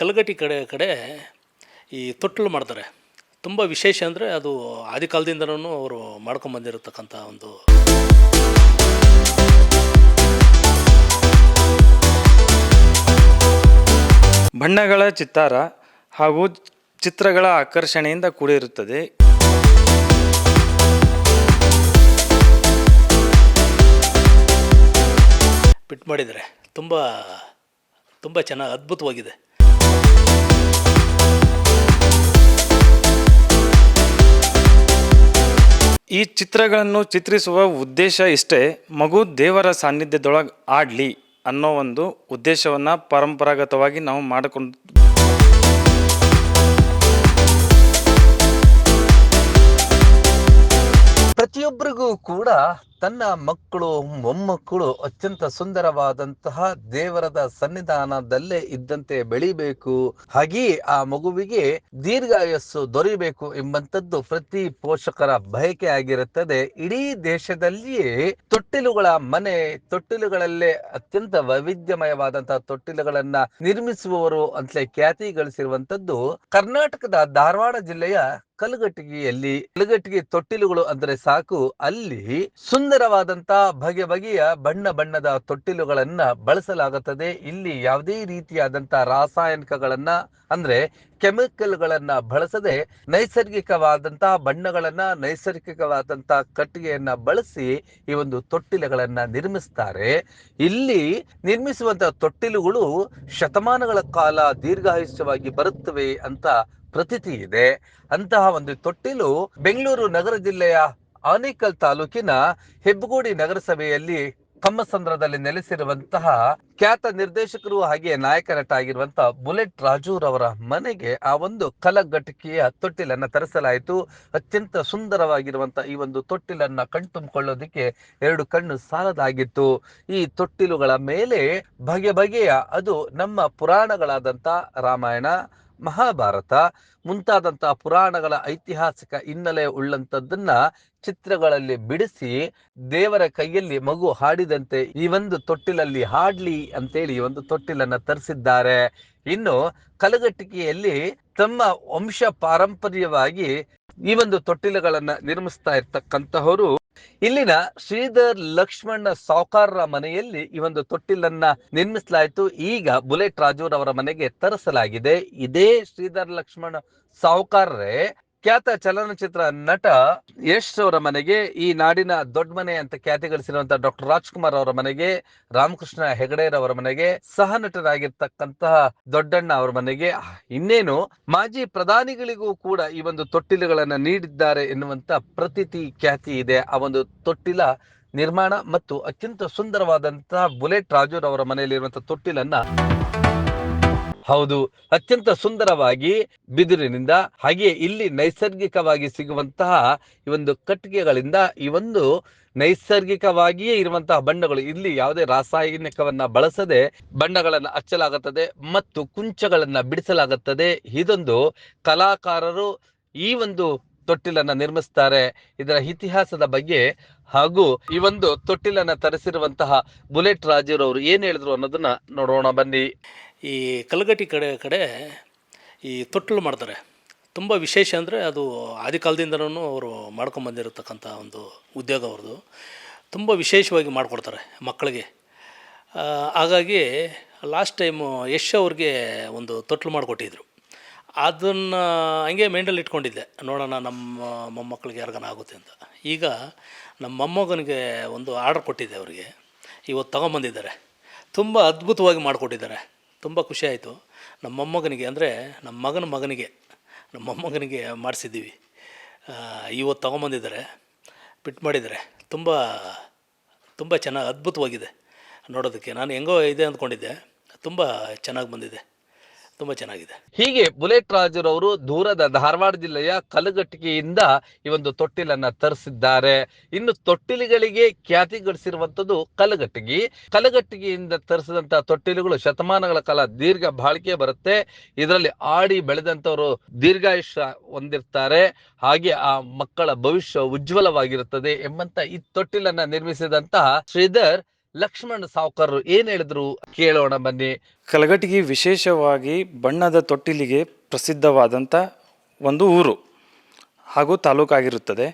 ಕಲ್ಗಟ್ಟಿ ಕಡೆ ಕಡೆ ಈ ತೊಟ್ಟಲು ಮಾಡ್ತಾರೆ. ತುಂಬ ವಿಶೇಷ ಅಂದರೆ ಅದು ಆದಿ ಕಾಲದಿಂದನೂ ಅವರು ಮಾಡ್ಕೊಂಬಂದಿರತಕ್ಕಂಥ ಒಂದು ಬಣ್ಣಗಳ ಚಿತ್ತಾರ ಹಾಗೂ ಚಿತ್ರಗಳ ಆಕರ್ಷಣೆಯಿಂದ ಕೂಡಿರುತ್ತದೆ. ಪಿಟ್ ಮಾಡಿದರೆ ತುಂಬ ತುಂಬ ಚೆನ್ನಾಗಿ ಅದ್ಭುತವಾಗಿದೆ. ಈ ಚಿತ್ರಗಳನ್ನು ಚಿತ್ರಿಸುವ ಉದ್ದೇಶ ಇಷ್ಟೇ, ಮಗು ದೇವರ ಸಾನ್ನಿಧ್ಯದೊಳಗೆ ಆಡಲಿ ಅನ್ನೋ ಒಂದು ಉದ್ದೇಶವನ್ನು ಪರಂಪರಾಗತವಾಗಿ ನಾವು ಮಾಡಿಕೊಂಡು ಪ್ರತಿಯೊಬ್ಬರಿಗೂ ಕೂಡ ತನ್ನ ಮಕ್ಕಳು, ಮೊಮ್ಮಕ್ಕಳು ಅತ್ಯಂತ ಸುಂದರವಾದಂತಹ ದೇವರದ ಸನ್ನಿಧಾನದಲ್ಲೇ ಇದ್ದಂತೆ ಬೆಳಿಬೇಕು. ಹಾಗೆಯೇ ಆ ಮಗುವಿಗೆ ದೀರ್ಘಾಯಸ್ಸು ದೊರೆಯಬೇಕು ಎಂಬಂತದ್ದು ಪ್ರತಿ ಪೋಷಕರ ಬಯಕೆ ಆಗಿರುತ್ತದೆ. ಇಡೀ ದೇಶದಲ್ಲಿಯೇ ತೊಟ್ಟಿಲುಗಳ ಮನೆ, ತೊಟ್ಟಿಲುಗಳಲ್ಲೇ ಅತ್ಯಂತ ವೈವಿಧ್ಯಮಯವಾದಂತಹ ತೊಟ್ಟಿಲುಗಳನ್ನ ನಿರ್ಮಿಸುವವರು ಅಂತಲೇ ಖ್ಯಾತಿ ಗಳಿಸಿರುವಂತದ್ದು ಕರ್ನಾಟಕದ ಧಾರವಾಡ ಜಿಲ್ಲೆಯ ಕಲಘಟಗಿಯಲ್ಲಿ ಕಲಘಟಗಿ ತೊಟ್ಟಿಲುಗಳು ಅಂದ್ರೆ ಸಾಕು. ಅಲ್ಲಿ ಸುಂದರವಾದಂತಹ ಬಗೆ ಬಗೆಯ ಬಣ್ಣ ಬಣ್ಣದ ತೊಟ್ಟಿಲುಗಳನ್ನ ಬಳಸಲಾಗುತ್ತದೆ. ಇಲ್ಲಿ ಯಾವುದೇ ರೀತಿಯಾದಂತಹ ರಾಸಾಯನಿಕಗಳನ್ನ ಅಂದ್ರೆ ಕೆಮಿಕಲ್ಗಳನ್ನ ಬಳಸದೆ ನೈಸರ್ಗಿಕವಾದಂತಹ ಬಣ್ಣಗಳನ್ನ ನೈಸರ್ಗಿಕವಾದಂತಹ ಕಟ್ಟಿಗೆಯನ್ನ ಬಳಸಿ ಈ ಒಂದು ತೊಟ್ಟಿಲುಗಳನ್ನ ನಿರ್ಮಿಸ್ತಾರೆ. ಇಲ್ಲಿ ನಿರ್ಮಿಸುವಂತಹ ತೊಟ್ಟಿಲುಗಳು ಶತಮಾನಗಳ ಕಾಲ ದೀರ್ಘಾಯುಷ್ಯವಾಗಿ ಬರುತ್ತವೆ ಅಂತ ಪ್ರತೀತಿ ಇದೆ. ಅಂತಹ ಒಂದು ತೊಟ್ಟಿಲು ಬೆಂಗಳೂರು ನಗರ ಜಿಲ್ಲೆಯ ಆನೇಕಲ್ ತಾಲೂಕಿನ ಹೆಬ್ಬಗೋಡಿ ನಗರಸಭೆಯಲ್ಲಿ ಕಮ್ಮಸಂದ್ರದಲ್ಲಿ ನೆಲೆಸಿರುವಂತಹ ಖ್ಯಾತ ನಿರ್ದೇಶಕರು ಹಾಗೆ ನಾಯಕ ನಟ ಆಗಿರುವಂತಹ ಬುಲೆಟ್ ರಾಜೂರ್ ಅವರ ಮನೆಗೆ ಆ ಒಂದು ಕಲಗಟ್ಟಿಕೆಯ ತೊಟ್ಟಿಲನ್ನ ತರಿಸಲಾಯಿತು. ಅತ್ಯಂತ ಸುಂದರವಾಗಿರುವಂತಹ ಈ ಒಂದು ತೊಟ್ಟಿಲನ್ನ ಕಣ್ತುಂಬಿಕೊಳ್ಳೋದಿಕ್ಕೆ ಎರಡು ಕಣ್ಣು ಸಾಲದಾಗಿತ್ತು. ಈ ತೊಟ್ಟಿಲುಗಳ ಮೇಲೆ ಬಗೆ ಬಗೆಯ ಅದು ನಮ್ಮ ಪುರಾಣಗಳಾದಂತ ರಾಮಾಯಣ ಮಹಾಭಾರತ ಮುಂತಾದಂತಹ ಪುರಾಣಗಳ ಐತಿಹಾಸಿಕ ಹಿನ್ನೆಲೆ ಉಳ್ಳಂತದ್ದನ್ನ ಚಿತ್ರಗಳಲ್ಲಿ ಬಿಡಿಸಿ ದೇವರ ಕೈಯಲ್ಲಿ ಮಗು ಹಾಡಿದಂತೆ ಈ ಒಂದು ತೊಟ್ಟಿಲಲ್ಲಿ ಹಾಡ್ಲಿ ಅಂತೇಳಿ ಈ ಒಂದು ತೊಟ್ಟಿಲನ್ನ ತರಿಸಿದ್ದಾರೆ. ಇನ್ನು ಕಲಗಟ್ಟಿಕೆಯಲ್ಲಿ ತಮ್ಮ ವಂಶ ಪಾರಂಪರ್ಯವಾಗಿ ಈ ಒಂದು ತೊಟ್ಟಿಲುಗಳನ್ನ ನಿರ್ಮಿಸ್ತಾ ಇರ್ತಕ್ಕಂತಹವರು ಇಲ್ಲಿನ ಶ್ರೀಧರ್ ಲಕ್ಷ್ಮಣ ಸಾವ್ಕಾರರ ಮನೆಯಲ್ಲಿ ಈ ಒಂದು ತೊಟ್ಟಿಲನ್ನ ನಿರ್ಮಿಸಲಾಯಿತು. ಈಗ ಬುಲೆಟ್ ರಾಜೂರ್ ಅವರ ಮನೆಗೆ ತರಿಸಲಾಗಿದೆ. ಇದೇ ಶ್ರೀಧರ್ ಲಕ್ಷ್ಮಣ ಸಾವ್ಕಾರ್ರೆ ಖ್ಯಾತ ಚಲನಚಿತ್ರ ನಟ ಯಶ್ ಅವರ ಮನೆಗೆ, ಈ ನಾಡಿನ ದೊಡ್ಡ ಮನೆ ಅಂತ ಖ್ಯಾತಿ ಗಳಿಸಿರುವಂತಹ ಡಾಕ್ಟರ್ ರಾಜ್ಕುಮಾರ್ ಅವರ ಮನೆಗೆ, ರಾಮಕೃಷ್ಣ ಹೆಗಡೆರವರ ಮನೆಗೆ ಸಹ ನಟರಾಗಿರ್ತಕ್ಕಂತಹ ದೊಡ್ಡಣ್ಣ ಅವರ ಮನೆಗೆ ಇನ್ನೇನು, ಮಾಜಿ ಪ್ರಧಾನಿಗಳಿಗೂ ಕೂಡ ಈ ಒಂದು ತೊಟ್ಟಿಲುಗಳನ್ನ ನೀಡಿದ್ದಾರೆ ಎನ್ನುವಂತ ಪ್ರತೀತಿ ಖ್ಯಾತಿ ಇದೆ. ಆ ಒಂದು ತೊಟ್ಟಿಲ ನಿರ್ಮಾಣ ಮತ್ತು ಅತ್ಯಂತ ಸುಂದರವಾದಂತಹ ಬುಲೆಟ್ ರಾಜೂರ್ ಅವರ ಮನೆಯಲ್ಲಿರುವಂತಹ ತೊಟ್ಟಿಲನ್ನ ಹೌದು. ಅತ್ಯಂತ ಸುಂದರವಾಗಿ ಬಿದಿರಿನಿಂದ ಹಾಗೆ ಇಲ್ಲಿ ನೈಸರ್ಗಿಕವಾಗಿ ಸಿಗುವಂತಹ ಈ ಒಂದು ಕಟ್ಟಿಗೆಗಳಿಂದ ಈ ಒಂದು ನೈಸರ್ಗಿಕವಾಗಿಯೇ ಇರುವಂತಹ ಬಣ್ಣಗಳು ಇಲ್ಲಿ ಯಾವುದೇ ರಾಸಾಯನಿಕವನ್ನ ಬಳಸದೆ ಬಣ್ಣಗಳನ್ನ ಹಚ್ಚಲಾಗುತ್ತದೆ ಮತ್ತು ಕುಂಚಗಳನ್ನ ಬಿಡಿಸಲಾಗುತ್ತದೆ. ಇದೊಂದು ಕಲಾಕಾರರು ಈ ಒಂದು ತೊಟ್ಟಿಲನ್ನ ನಿರ್ಮಿಸ್ತಾರೆ. ಇದರ ಇತಿಹಾಸದ ಬಗ್ಗೆ ಹಾಗೂ ಈ ಒಂದು ತೊಟ್ಟಿಲನ್ನ ತರಿಸಿರುವಂತಹ ಬುಲೆಟ್ ರಾಜರವರು ಏನ್ ಹೇಳಿದ್ರು ಅನ್ನೋದನ್ನ ನೋಡೋಣ ಬನ್ನಿ. ಈ ಕಲ್ಗಟ್ಟಿ ಕಡೆ ಕಡೆ ಈ ತೊಟ್ಟಲು ಮಾಡ್ತಾರೆ. ತುಂಬ ವಿಶೇಷ ಅಂದರೆ ಅದು ಆದಿಕಾಲದಿಂದಲೂ ಅವರು ಮಾಡ್ಕೊಂಬಂದಿರತಕ್ಕಂಥ ಒಂದು ಉದ್ಯೋಗ ಅವ್ರದ್ದು. ತುಂಬ ವಿಶೇಷವಾಗಿ ಮಾಡಿಕೊಡ್ತಾರೆ ಮಕ್ಕಳಿಗೆ. ಹಾಗಾಗಿ ಲಾಸ್ಟ್ ಟೈಮು ಯಶ್ ಅವ್ರಿಗೆ ಒಂದು ತೊಟ್ಲು ಮಾಡಿಕೊಟ್ಟಿದ್ರು. ಅದನ್ನು ಹಂಗೆ ಮೈಂಡಲ್ಲಿ ಇಟ್ಕೊಂಡಿದ್ದೆ. ನೋಡೋಣ ನಮ್ಮ ಮೊಮ್ಮಕ್ಕಳಿಗೆ ಯಾರಿಗಾನ ಆಗುತ್ತೆ ಅಂತ. ಈಗ ನಮ್ಮ ಮೊಮ್ಮಗನಿಗೆ ಒಂದು ಆರ್ಡರ್ ಕೊಟ್ಟಿದ್ದೆ ಅವರಿಗೆ. ಇವತ್ತು ತಗೊಂಬಂದಿದ್ದಾರೆ. ತುಂಬ ಅದ್ಭುತವಾಗಿ ಮಾಡಿಕೊಟ್ಟಿದ್ದಾರೆ. ತುಂಬ ಖುಷಿ ಆಯಿತು. ನಮ್ಮ ಮೊಮ್ಮಗನಿಗೆ ಅಂದರೆ ನಮ್ಮ ಮಗನ ಮಗನಿಗೆ ನಮ್ಮ ಮೊಮ್ಮಗನಿಗೆ ಮಾಡಿಸಿದ್ದೀವಿ ಇವತ್ತು ತೊಗೊಂಬಂದಿದ್ದಾರೆ ಪಿಟ್ ಮಾಡಿದ್ದಾರೆ. ತುಂಬ ತುಂಬ ಚೆನ್ನಾಗಿ, ಅದ್ಭುತವಾಗಿದೆ ನೋಡೋದಕ್ಕೆ. ನಾನು ಹೆಂಗೋ ಇದೆ ಅಂದ್ಕೊಂಡಿದ್ದೆ. ತುಂಬ ಚೆನ್ನಾಗಿ ಬಂದಿದೆ. ತುಂಬ ಚೆನ್ನಾಗಿದೆ. ಹೀಗೆ ಬುಲೆಟ್ ರಾಜರವರು ದೂರದ ಧಾರವಾಡ ಜಿಲ್ಲೆಯ ಕಲಗಟ್ಟಿಗೆಯಿಂದ ಈ ಒಂದು ತೊಟ್ಟಿಲನ್ನ ತರಿಸಿದ್ದಾರೆ. ಇನ್ನು ತೊಟ್ಟಿಲುಗಳಿಗೆ ಖ್ಯಾತಿ ಗಳಿಸಿರುವಂತದ್ದು ಕಲಗಟ್ಟಿಗೆ ಕಲಗಟ್ಟಿಗೆಯಿಂದ ತರಿಸಿದಂತಹ ತೊಟ್ಟಿಲುಗಳು ಶತಮಾನಗಳ ಕಾಲ ದೀರ್ಘ ಬಾಳಿಕೆ ಬರುತ್ತೆ. ಇದರಲ್ಲಿ ಆಡಿ ಬೆಳೆದಂತವರು ದೀರ್ಘಾಯುಷ್ಯ ಹೊಂದಿರ್ತಾರೆ. ಹಾಗೆ ಆ ಮಕ್ಕಳ ಭವಿಷ್ಯ ಉಜ್ವಲವಾಗಿರುತ್ತದೆ ಎಂಬಂತ ಈ ತೊಟ್ಟಿಲನ್ನ ನಿರ್ಮಿಸಿದಂತಹ ಶ್ರೀಧರ್ ಲಕ್ಷ್ಮಣ್ ಸಾವ್ಕರ್ ಏನ್ ಹೇಳಿದ್ರು? ಕೇಳೋಣ ಬನ್ನಿ. ಕಲಘಟಗಿ ವಿಶೇಷವಾಗಿ ಬಣ್ಣದ ತೊಟ್ಟಿಲಿಗೆ ಪ್ರಸಿದ್ಧವಾದಂಥ ಒಂದು ಊರು ಹಾಗೂ ತಾಲೂಕಾಗಿರುತ್ತದೆ.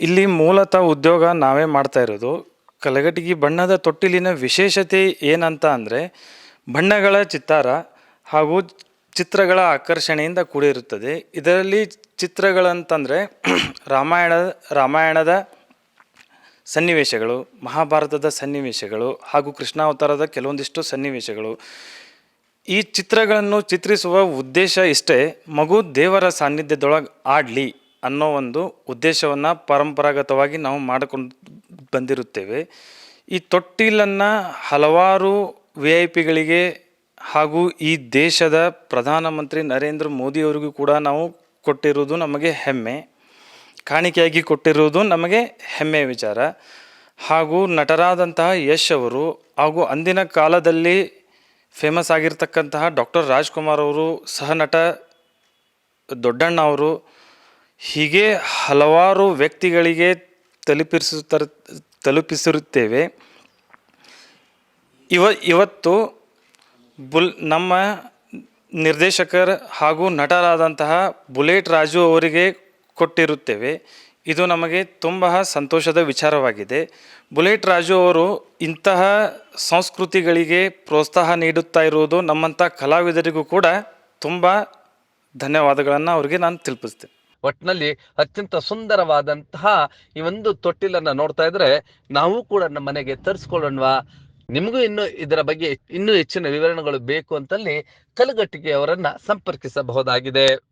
ಇಲ್ಲಿ ಮೂಲತಃ ಉದ್ಯೋಗ ನಾವೇ ಮಾಡ್ತಾ ಇರೋದು. ಕಲಘಟಗಿ ಬಣ್ಣದ ತೊಟ್ಟಿಲಿನ ವಿಶೇಷತೆ ಏನಂತ ಅಂದರೆ, ಬಣ್ಣಗಳ ಚಿತ್ತಾರ ಹಾಗೂ ಚಿತ್ರಗಳ ಆಕರ್ಷಣೆಯಿಂದ ಕೂಡಿರುತ್ತದೆ. ಇದರಲ್ಲಿ ಚಿತ್ರಗಳಂತಂದರೆ, ರಾಮಾಯಣ, ರಾಮಾಯಣದ ಸನ್ನಿವೇಶಗಳು, ಮಹಾಭಾರತದ ಸನ್ನಿವೇಶಗಳು ಹಾಗೂ ಕೃಷ್ಣಾವತಾರದ ಕೆಲವೊಂದಿಷ್ಟು ಸನ್ನಿವೇಶಗಳು. ಈ ಚಿತ್ರಗಳನ್ನು ಚಿತ್ರಿಸುವ ಉದ್ದೇಶ ಇಷ್ಟೇ, ಮಗು ದೇವರ ಸಾನ್ನಿಧ್ಯದೊಳಗೆ ಆಡಲಿ ಅನ್ನೋ ಒಂದು ಉದ್ದೇಶವನ್ನು ಪರಂಪರಾಗತವಾಗಿ ನಾವು ಮಾಡಿಕೊಂಡು ಬಂದಿರುತ್ತೇವೆ. ಈ ತೊಟ್ಟಿಲನ್ನು ಹಲವಾರು ವಿ ಐ ಪಿಗಳಿಗೆ ಹಾಗೂ ಈ ದೇಶದ ಪ್ರಧಾನಮಂತ್ರಿ ನರೇಂದ್ರ ಮೋದಿಯವರಿಗೂ ಕೂಡ ನಾವು ಕೊಟ್ಟಿರುವುದು ನಮಗೆ ಹೆಮ್ಮೆ. ಕಾಣಿಕೆಯಾಗಿ ಕೊಟ್ಟಿರುವುದು ನಮಗೆ ಹೆಮ್ಮೆಯ ವಿಚಾರ. ಹಾಗೂ ನಟರಾದಂತಹ ಯಶ್ ಅವರು ಹಾಗೂ ಅಂದಿನ ಕಾಲದಲ್ಲಿ ಫೇಮಸ್ ಆಗಿರ್ತಕ್ಕಂತಹ ಡಾಕ್ಟರ್ ರಾಜ್ಕುಮಾರ್ ಅವರು ಸಹನಟ ದೊಡ್ಡಣ್ಣ ಅವರು, ಹೀಗೆ ಹಲವಾರು ವ್ಯಕ್ತಿಗಳಿಗೆ ತಲುಪಿಸುತ್ತರ, ತಲುಪಿಸಿರುತ್ತೇವೆ. ಇವ, ಇವತ್ತು ಬುಲ್, ನಮ್ಮ ನಿರ್ದೇಶಕರ ಹಾಗೂ ನಟರಾದಂತಹ ಬುಲೆಟ್ ರಾಜು ಅವರಿಗೆ ಕೊಟ್ಟಿರುತ್ತೇವೆ. ಇದು ನಮಗೆ ತುಂಬ ಸಂತೋಷದ ವಿಚಾರವಾಗಿದೆ. ಬುಲೆಟ್ ರಾಜು ಅವರು ಇಂತಹ ಸಂಸ್ಕೃತಿಗಳಿಗೆ ಪ್ರೋತ್ಸಾಹ ನೀಡುತ್ತಾ ಇರುವುದು ನಮ್ಮಂಥ ಕಲಾವಿದರಿಗೂ ಕೂಡ ತುಂಬ ಧನ್ಯವಾದಗಳನ್ನು ಅವರಿಗೆ ನಾನು ತಲುಪಿಸ್ತೇನೆ ಒಟ್ಟಿನಲ್ಲಿ ಅತ್ಯಂತ ಸುಂದರವಾದಂತಹ ಈ ಒಂದು ತೊಟ್ಟಿಲನ್ನ ನೋಡ್ತಾ ಇದ್ರೆ ನಾವು ಕೂಡ ನಮ್ಮ ಮನೆಗೆ ತರಿಸ್ಕೊಳ್ಳೋಣವಾ? ನಿಮಗೂ ಇನ್ನು ಇದರ ಬಗ್ಗೆ ಇನ್ನೂ ಹೆಚ್ಚಿನ ವಿವರಣೆಗಳು ಬೇಕು ಅಂತಲ್ಲಿ ಕಲಗಟ್ಟಿಗೆ ಅವರನ್ನ ಸಂಪರ್ಕಿಸಬಹುದಾಗಿದೆ.